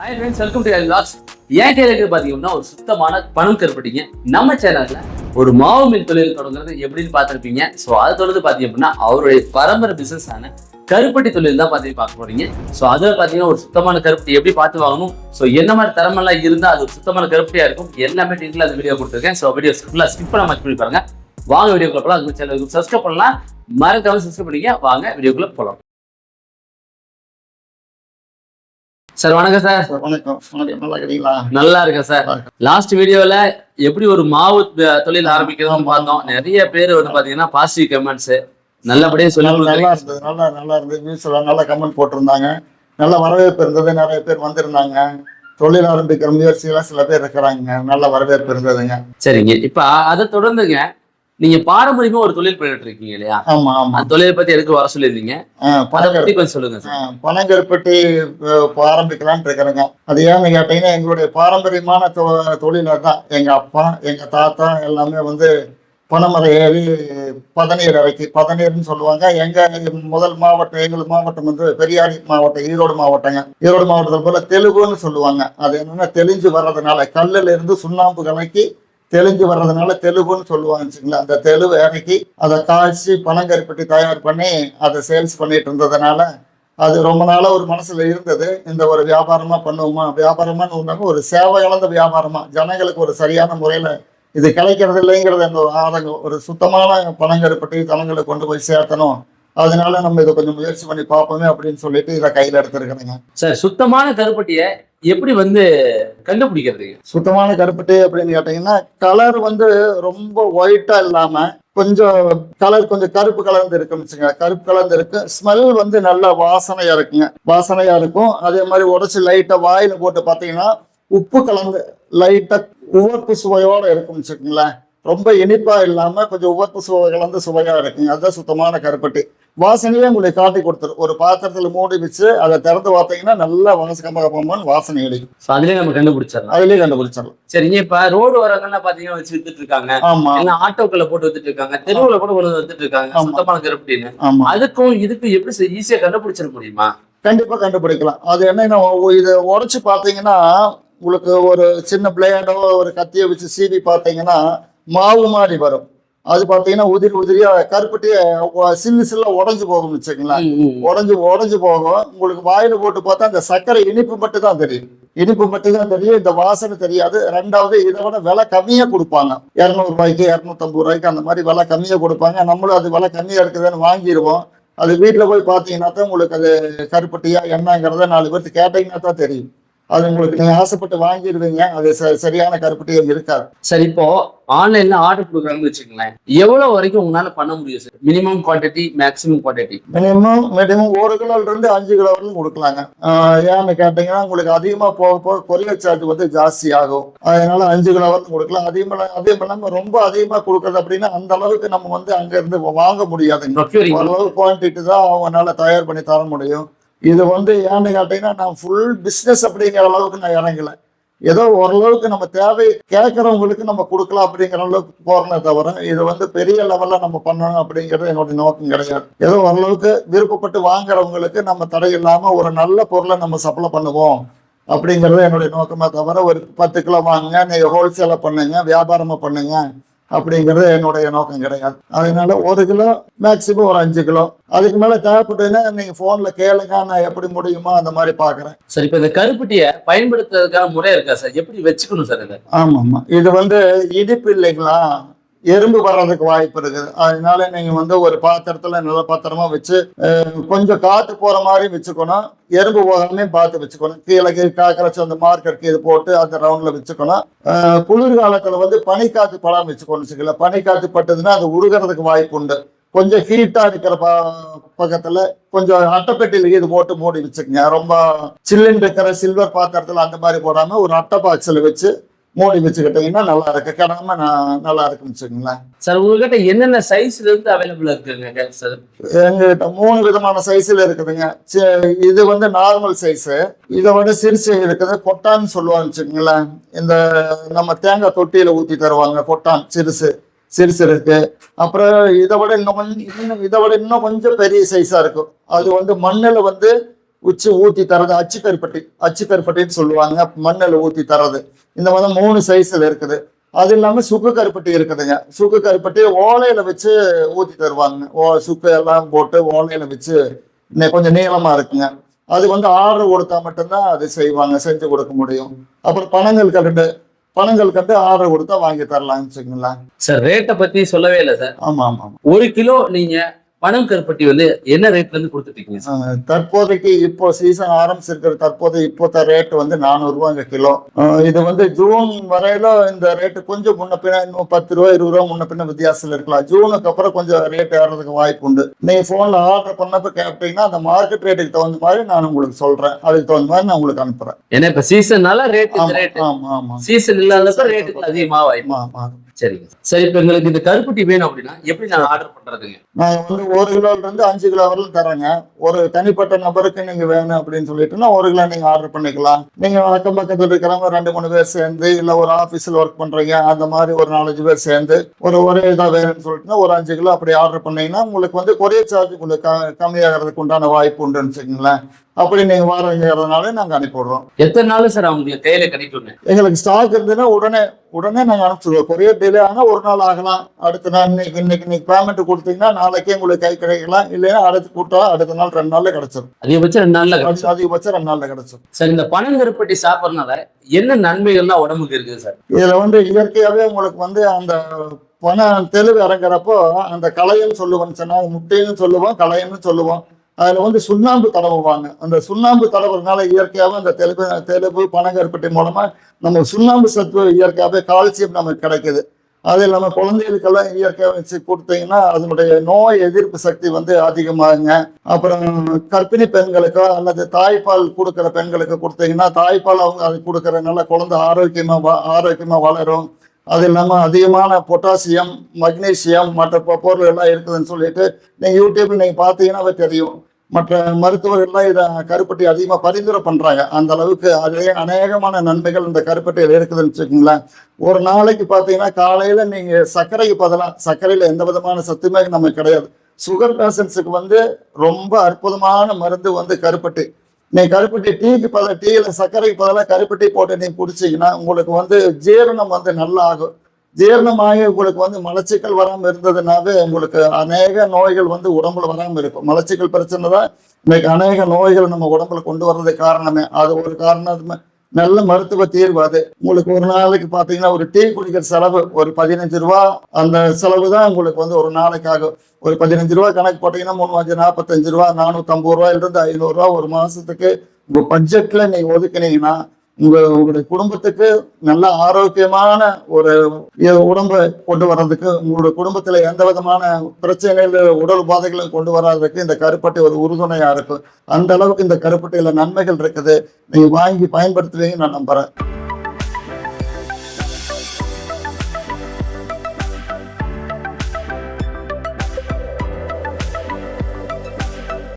Hi friends welcome to லாக்ஸ் ஏன் கையில பார்த்தீங்கன்னா ஒரு சுத்தமான பணம் கருப்பட்டீங்க நம்ம சேனலில் ஒரு மாவு மின் தொழில் தொடங்குறது எப்படின்னு பார்த்துருப்பீங்க. ஸோ அதை தொடர்ந்து பார்த்தீங்க அப்படின்னா அவருடைய பரம்பரை பிஸ்னஸ் ஆன கருப்பட்டி தொழில் தான் பார்த்து பார்க்க போறீங்க. ஸோ அதில் பார்த்தீங்கன்னா ஒரு சுத்தமான கருப்பட்டி எப்படி பார்த்து வாங்கணும்? ஸோ என்ன மாதிரி தரமெல்லாம் இருந்தால் அது ஒரு சுத்தமான கருப்பட்டியா இருக்கும்? எல்லாமே டீட்டெயில் அந்த வீடியோ கொடுத்துருக்கேன். ஸோ வீடியோ ஃபுல்லாக ஸ்கிப் பண்ண மாதிரி பண்ணி பாருங்க. வாங்க வீடியோக்குள்ள போகலாம் அதுக்கு சேனலுக்கு சப்ஸ்கிரைப் பண்ணலாம். மறக்காம சப்ஸ்கிரைப் பண்ணிக்க வாங்க வீடியோக்குள்ள போகலாம் சார் வணக்கம் சார். வணக்கம். வணக்கம். நல்லா இருக்கிறீங்களா நல்லா இருக்கேன் சார். லாஸ்ட் வீடியோல எப்படி ஒரு மாவு தொழில் ஆரம்பிக்கிறதும் பார்த்தோம். நிறைய பேர் வந்து பாத்தீங்கன்னா பாசிட்டிவ் கமெண்ட்ஸ் நல்லபடியா சொல்லி நல்லா. இருந்தது. நல்லா நல்லா இருந்தது. நியூஸ் எல்லாம் நல்லா கமெண்ட் போட்டிருந்தாங்க. நல்ல வரவேற்பு இருந்தது. நிறைய பேர் வந்திருந்தாங்க. தொழில் ஆரம்பிக்கிற முயற்சியெல்லாம் சில பேர் இருக்கிறாங்க. நல்ல வரவேற்பு இருந்ததுங்க. சரிங்க. இப்ப அதை தொடர்ந்துங்க. நீங்க பாரம்பரியமா ஒரு தொழில் பண்ணிட்டு இருக்கீங்க இல்லையா? ஆமா ஆமா. அந்த தொழிலை பத்தி எடுக்க வர சொல்லியிருந்தீங்க? பத்தி கொஞ்சம் சொல்லுங்க பனங்கருப்பட்டி ஆரம்பிக்கலாம்னு இருக்கிறேங்க. அது ஏன்னு கேட்டீங்கன்னா எங்களுடைய பாரம்பரியமான தொழில் தான் எங்க அப்பா எங்க தாத்தா எல்லாமே வந்து பனைமரம் ஏறி பதநீர் இறக்கி பதநீர்னு சொல்லுவாங்க. எங்க முதல் மாவட்டம் எங்கள் மாவட்டம் வந்து பெரியாரி மாவட்டம் ஈரோடு மாவட்டங்க. ஈரோடு மாவட்டத்தில் போல தெலுங்குன்னு சொல்லுவாங்க. அது என்னன்னா தெளிஞ்சு வர்றதுனால கல்லுல இருந்து சுண்ணாம்பு கலக்கி தெலுங்கு வர்றதுனால தெலுங்குன்னு சொல்லுவாங்க வச்சுங்களேன் அந்த தெலுங்கு இறக்கி அதை காய்ச்சி பனங்கருப்பட்டி தயார் பண்ணி அதை சேல்ஸ் பண்ணிட்டு இருந்ததுனால அது ரொம்ப நாளாக ஒரு மனசில் இருந்தது. இந்த ஒரு வியாபாரமாக பண்ணுவோமா? வியாபாரமானு ஒன்றாங்க ஒரு சேவை இழந்த வியாபாரமாக ஜனங்களுக்கு ஒரு சரியான முறையில் இது கிடைக்கிறது இல்லைங்கிறது அந்த ஒரு ஆதங்கம். ஒரு சுத்தமான பணங்கருப்பட்டி ஜனங்களுக்கு கொண்டு போய் சேர்த்தணும். அதனால நம்ம இதை கொஞ்சம் முயற்சி பண்ணி பார்ப்போமே அப்படின்னு சொல்லிட்டு இதை கையில எடுத்திருக்கிறேங்க. சார் சுத்தமான கருப்பட்டியை எப்படி வந்து கண்டுபிடிக்கிறதுங்க சுத்தமான கருப்பட்டி அப்படின்னு கேட்டீங்கன்னா கலர் வந்து ரொம்ப ஒயிட்டா இல்லாம கொஞ்சம் கலர் கொஞ்சம் கருப்பு கலர்ந்து இருக்குன்னு வச்சுங்க கருப்பு கலர்ந்து இருக்கு. ஸ்மெல் வந்து நல்ல வாசனையா இருக்குங்க. வாசனையா இருக்கும். அதே மாதிரி உடச்சி லைட்டா வாயில போட்டு பார்த்தீங்கன்னா உப்பு கலந்து லைட்டா உவர்ப்பு சுவையோட இருக்கும்னு வச்சுக்கோங்களேன். ரொம்ப இனிப்பா இல்லாம கொஞ்சம் உவர்ப்பு சுவை கலந்து சுவையா இருக்குங்க. அதுதான் சுத்தமான கருப்பட்டி. வாசனையே உங்களுக்கு காட்டி கொடுத்துரும். ஒரு பாத்திரத்துல மூடி வச்சு அதை திறந்து பார்த்தீங்கன்னா நல்லா வாச கம்ம கம்மன்னு வாசனை அடிக்கும். ஸோ அதுலயே நம்ம கண்டுபிடிச்சிடலாம். அதுலயே கண்டுபிடிச்சிடலாம். சரிங்க இப்ப ரோடு வரவங்கலாம் பாத்தீங்கன்னா வச்சு வித்துட்டு இருக்காங்க. ஆமா. எல்லாம் ஆட்டோக்களை போட்டு வித்துட்டு இருக்காங்க. தெருவுல கூட கொண்டு வந்து வித்துட்டு இருக்காங்க. சுத்தமான கருப்பட்டின்னு. அதுக்கும் இதுக்கும் எப்படி ஈஸியா கண்டுபிடிச்சிட முடியுமா? கண்டிப்பா கண்டுபிடிக்கலாம். அது என்னன்னா இதை உடைச்சு பார்த்தீங்கன்னா உங்களுக்கு ஒரு சின்ன பிளேடோ ஒரு கத்தியை வச்சு சீவி பார்த்தீங்கன்னா மாவு மாதிரி வரும். அது பார்த்தீங்கன்னா உதிரி உதிரியா கருப்பட்டியே ஒ- சில்லு சில்லா உடஞ்சு போகும் வச்சுக்கங்களேன். உடஞ்சு உடஞ்சு போகும். உங்களுக்கு வாயில போட்டு பார்த்தா அந்த சர்க்கரை இனிப்பு மட்டும் தான் தெரியும். இனிப்பு மட்டும் தான் தெரியும். இந்த வாசனை தெரியாது. ரெண்டாவது இதை விட விலை கம்மியா கொடுப்பாங்க. இரநூறு ரூபாய்க்கு இரநூத்தம்பது ரூபாய்க்கு அந்த மாதிரி விலை கம்மியா கொடுப்பாங்க. நம்மளும் அது விலை கம்மியா இருக்குதுன்னு வாங்கிடுவோம். அது வீட்டுல போய் பார்த்தீங்கன்னா தான் உங்களுக்கு அது கருப்பட்டியா என்னங்கிறத நாலு பேர்த்து கேட்டீங்கன்னா தான் தெரியும். அது உங்களுக்கு நீங்க ஆசைப்பட்டு வாங்கிடுவீங்க. அது சரியான கருப்பட்டியா இருக்காது. சரி இப்போ ஆன்லைன்ல ஆர்டர் கொடுக்குறாங்கன்னு வச்சுக்கோங்களேன். எவ்வளவு வரைக்கும் உங்களால பண்ண முடியும் sir minimum quantity maximum quantity minimum minimum ஒரு கிலோல இருந்து அஞ்சு கிலோ வரைக்கும் கொடுக்கலாங்க. ஏன்னு கேட்டீங்கன்னா உங்களுக்கு அதிகமா போக போக கொரியர் சார்ஜ் வந்து ஜாஸ்தி ஆகும். அதனால அஞ்சு கிலோ வரைக்கும் கொடுக்கலாம். அதிகமா அதிகம் இல்லாம ரொம்ப அதிகமா கொடுக்கறது அப்படின்னா அந்த அளவுக்கு நம்ம வந்து அங்க இருந்து வாங்க ப்ரொக்யூரிங் ஓரளவு குவான்டிட்டி தான் அவங்களால தயார் பண்ணி தர முடியும். இது வந்து ஏன்னு கேட்டீங்கன்னா நான் ஃபுல் பிஸ்னஸ் அப்படிங்கிற அளவுக்கு நான் இறங்கல. ஏதோ ஓரளவுக்கு நம்ம தேவை கேட்குறவங்களுக்கு நம்ம கொடுக்கலாம் அப்படிங்கிற அளவுக்கு போகிறனே தவிர இது வந்து பெரிய லெவலில் நம்ம பண்ணணும் அப்படிங்கிறது என்னுடைய நோக்கம் கிடையாது. ஏதோ ஓரளவுக்கு விருப்பப்பட்டு வாங்குறவங்களுக்கு நம்ம தடை இல்லாமல் ஒரு நல்ல பொருளை நம்ம சப்ளை பண்ணுவோம் அப்படிங்கிறது என்னுடைய நோக்கமே தவிர ஒரு பத்து கிலோ வாங்குங்க நீங்கள் ஹோல்சேலாக பண்ணுங்க வியாபாரமாக பண்ணுங்க அப்படிங்கிறது என்னுடைய நோக்கம் கிடையாது. அதனால ஒரு கிலோ மேக்சிமம் ஒரு அஞ்சு கிலோ. அதுக்கு மேல தேவைப்பட்டதுன்னா நீங்க போன்ல கேளுங்க நான் எப்படி முடியுமோ அந்த மாதிரி பாக்குறேன். சார் இப்போ இந்த கருப்பட்டியை பயன்படுத்துறதுக்கான முறை இருக்கா சார்? எப்படி வச்சுக்கணும் சார் இதை? ஆமா ஆமா இது வந்து இனிப்பு இல்லைங்களா? எறும்பு வர்றதுக்கு வாய்ப்பு இருக்குது. அதனால நீங்க வந்து ஒரு பாத்திரத்துல நல்ல பாத்திரமா வச்சு கொஞ்சம் காத்து போற மாதிரி வச்சுக்கணும். எறும்பு போகாமே பார்த்து வச்சுக்கணும். கீழே காக்கரச்சு அந்த மார்க்கெட் இது போட்டு அந்த ரவுண்ட்ல வச்சுக்கணும். அஹ், குளிர்காலத்துல வந்து பனிக்காத்து பழம் வச்சுக்கணும் வச்சுக்கல பனிக்காத்து பட்டதுன்னா அது உருகிறதுக்கு வாய்ப்பு உண்டு. கொஞ்சம் ஹீட்டா இருக்கிற ப பக்கத்துல கொஞ்சம் அட்டைப்பெட்டியில இது போட்டு மூடி வச்சுக்கோங்க. ரொம்ப சில்லுன்னு இருக்கிற சில்வர் பாத்திரத்துல அந்த மாதிரி போடாம ஒரு அட்டை பாக்ஸில் வச்சு மூடி வச்சுக்கிட்டீங்கன்னா நல்லா இருக்கு. கிடாம நான் நல்லா இருக்குன்னு வச்சுக்கோங்களேன். சார் உங்ககிட்ட என்னென்ன சைஸ்ல இருந்து அவைலபிள் இருக்குங்க சார்? எங்ககிட்ட மூணு விதமான சைஸ்ல இருக்குதுங்க. இது வந்து நார்மல் சைஸ் இதை விட சிறுசு இருக்குது. கொட்டான்னு சொல்லுவாங்க வச்சுக்கோங்களேன். இந்த நம்ம தேங்காய் தொட்டியில ஊத்தி தருவாங்க. கொட்டான் சிறுசு சிறுசு இருக்கு. அப்புறம் இதை விட இன்னும் கொஞ்சம் இன்னும் இதை விட இன்னும் கொஞ்சம் பெரிய சைஸா இருக்கும். அது வந்து மண்ணில் வந்து உச்சி ஊத்தி தரது அச்சு கருப்பட்டி அச்சு கருப்பட்டின்னு சொல்லுவாங்க. மண்ணில் ஊத்தி தரது. இந்த மாதிரி மூணு சைஸ்ல இருக்குது. அது இல்லாம சுக்கு கருப்பட்டி இருக்குதுங்க. சுக்கு கருப்பட்டி ஓலையில வச்சு ஊத்தி தருவாங்க. ஓ சுக்கு எல்லாம் போட்டு ஓலையில வச்சு கொஞ்சம் நீளமா இருக்குங்க. அது வந்து ஆர்டர் கொடுத்தா மட்டும்தான் அது செய்வாங்க. செஞ்சு கொடுக்க முடியும். அப்புறம் பணங்கள் கண்டு பணங்கள் கண்டு ஆர்டர் கொடுத்தா வாங்கி தரலாம்னு வச்சுக்கோங்களேன். சார் ரேட்டை பத்தி சொல்லவே இல்லை சார். ஆமா ஆமா ஆமா. ஒரு கிலோ நீங்க பனம் கருப்பட்டி வந்து என்ன ரேட்ல இருந்து கொடுத்துட்டீங்க தற்போதைக்கு இப்போ சீசன் ஆரம்பிச்சிருக்கிற தற்போது இப்போத்த ரேட் வந்து நானூறு ரூபாங்க கிலோ இது வந்து ஜூன் வரையில இந்த ரேட்டு கொஞ்சம் முன்ன பின்ன இன்னும் பத்து ரூபா இருபது ரூபா முன்ன பின்ன வித்தியாசத்தில் இருக்கலாம். ஜூனுக்கு அப்புறம் கொஞ்சம் ரேட் ஏறதுக்கு வாய்ப்பு உண்டு. நீங்க போன்ல ஆர்டர் பண்ணப்ப கேட்டீங்கன்னா அந்த மார்க்கெட் ரேட்டுக்கு தகுந்த மாதிரி நான் உங்களுக்கு சொல்றேன். அதுக்கு தகுந்த மாதிரி நான் உங்களுக்கு அனுப்புறேன். ஏன்னா இப்ப சீசன்னால ரேட் ஆமா ரேட் ஆமா சீசன் இல்லாதப்ப ரேட்டுக்கு அதிகமா வாய்ப்பு. ஆமா. சரிங்க. சரி இப்ப எங்களுக்கு இந்த கருப்பட்டி வேணும் அப்படின்னா எப்படி நான் ஆர்டர் பண்றதுங்க? நான் வந்து ஒரு கிலோல இருந்து அஞ்சு கிலோ வரலும் தரேங்க ஒரு தனிப்பட்ட நபருக்கு நீங்க வேணும் அப்படின்னு சொல்லிட்டுனா ஒரு கிலோ நீங்க ஆர்டர் பண்ணிக்கலாம். நீங்க அக்கம் பக்கத்துல இருக்கிறவங்க ரெண்டு மூணு பேர் சேர்ந்து இல்ல ஒரு ஆபீஸ்ல ஒர்க் பண்றீங்க அந்த மாதிரி ஒரு நாலஞ்சு பேர் சேர்ந்து ஒரு ஒரே இதா வேணும்னு சொல்லிட்டுனா ஒரு அஞ்சு கிலோ அப்படி ஆர்டர் பண்ணீங்கன்னா உங்களுக்கு வந்து கொரியர் சார்ஜ் உங்களுக்கு க- கம்மியாகிறதுக்கு உண்டான வாய்ப்பு உண்டுன்னு வச்சுக்கோங்களேன். அப்படி நீங்க வாரங்கிறதுனால நாங்க அனுப்பிடுறோம் எத்தனை நாள் சார் அவங்களுக்கு கையில கிடைக்குங்க எங்களுக்கு ஸ்டாக் இருந்ததுன்னா உடனே உடனே நாங்கள் அனுப்பிச்சிடுவோம். கொரியர் டிலே ஆனால் ஒரு நாள் ஆகலாம். அடுத்த நாள் இன்னைக்கு இன்னைக்கு இன்னைக்கு பேமெண்ட் கொடுத்தீங்கன்னா நாளைக்கே உங்களுக்கு கை கிடைக்கலாம். இல்லைன்னா அடுத்து கூட்டா அடுத்த நாள் ரெண்டு நாள்ல கிடைச்சிடும் அதிகபட்சம் ரெண்டு நாள்ல கிடைக்கும் அதிகபட்சம் ரெண்டு நாள்ல கிடைச்சிடும் சார் இந்த பனங்கருப்பட்டி சாப்பிடறதுனால என்ன நன்மைகள்லாம் உடம்புக்கு இருக்குது சார்? இதுல வந்து இயற்கையாவே உங்களுக்கு வந்து அந்த பணம் தெளிவு இறங்குறப்போ அந்த களைன்னு சொல்லுவோம் சொன்னா முட்டைன்னு சொல்லுவோம் களைன்னு சொல்லுவோம். அதில் வந்து சுண்ணாம்பு தடவுவாங்க. அந்த சுண்ணாம்பு தடவுறதுனால இயற்கையாகவே அந்த தெளிவு தெலுங்கு பனங்கருப்பட்டி மூலமாக நம்ம சுண்ணாம்பு சத்து இயற்கையாகவே கால்சியம் நமக்கு கிடைக்குது. அது இல்லாமல் குழந்தைகளுக்கெல்லாம் இயற்கையாக வச்சு கொடுத்தீங்கன்னா அதனுடைய நோய் எதிர்ப்பு சக்தி வந்து அதிகமாகுங்க. அப்புறம் கர்ப்பிணி பெண்களுக்கோ அல்லது தாய்ப்பால் கொடுக்குற பெண்களுக்கு கொடுத்தீங்கன்னா தாய்ப்பால் அவங்க அது கொடுக்குறதுனால குழந்தை ஆரோக்கியமாக வா ஆரோக்கியமாக வளரும். அது இல்லாமல் அதிகமான பொட்டாசியம் மக்னீசியம் மற்ற பொருள் எல்லாம் இருக்குதுன்னு சொல்லிட்டு நீங்கள் யூடியூப்ல நீங்கள் பார்த்தீங்கன்னாவே தெரியும். மற்ற மருத்துவர்கள்லாம் இதை கருப்பட்டி அதிகமாக பரிந்துரை பண்ணுறாங்க அந்த அளவுக்கு அதிலே அநேகமான நன்மைகள் இந்த கருப்பட்டியில் இருக்குதுன்னு வச்சுக்கோங்களேன். ஒரு நாளைக்கு பார்த்தீங்கன்னா காலையில் நீங்கள் சர்க்கரைக்கு பதிலாக சர்க்கரையில் எந்த விதமான சத்துமே நமக்கு கிடையாது. சுகர் பேஷண்ட்ஸுக்கு வந்து ரொம்ப அற்புதமான மருந்து வந்து கருப்பட்டி. நீ கருப்பட்டி டீக்கு பதில் டீயில் சர்க்கரைக்கு பதிலாக கருப்பட்டி போட்டு நீ குடிச்சிங்கன்னா உங்களுக்கு வந்து ஜீரணம் வந்து நல்லா ஆகும். ஜீரணமாகி உங்களுக்கு வந்து மலச்சிக்கல் வராமல் இருந்ததுனாவே உங்களுக்கு அநேக நோய்கள் வந்து உடம்புல வராமல் இருக்கும். மலச்சிக்கல் பிரச்சனை தான் இன்னைக்கு அநேக நோய்கள் நம்ம உடம்புல கொண்டு வர்றதுக்கு காரணமே. அது ஒரு காரணமே. நல்ல மருத்துவ தீர்வு அது. உங்களுக்கு ஒரு நாளைக்கு பார்த்தீங்கன்னா ஒரு டீ குடிக்கிற செலவு ஒரு பதினஞ்சு ரூபா. அந்த செலவு தான் உங்களுக்கு வந்து ஒரு நாளைக்கு ஆகும். ஒரு பதினஞ்சு ரூபா கணக்கு போட்டீங்கன்னா மூணு அஞ்சு நாற்பத்தஞ்சு ரூபா நானூற்றம்பது ரூபாயிலிருந்து ஐநூறுரூவா ஒரு மாதத்துக்கு உங்கள் பட்ஜெட்டில் நீங்கள் ஒதுக்குனீங்கன்னா உங்க உங்களுடைய குடும்பத்துக்கு நல்ல ஆரோக்கியமான ஒரு உடம்பை கொண்டு வர்றதுக்கு உங்களுடைய குடும்பத்துல எந்த விதமான பிரச்சனைகள் உடல் உபாதைகளும் கொண்டு வராததுக்கு இந்த கருப்பட்டை ஒரு உறுதுணையா இருக்கும். அந்த அளவுக்கு இந்த கருப்பட்டையில நன்மைகள் இருக்குது. நீங்க வாங்கி பயன்படுத்துவீங்கன்னு நான் நம்புறேன்.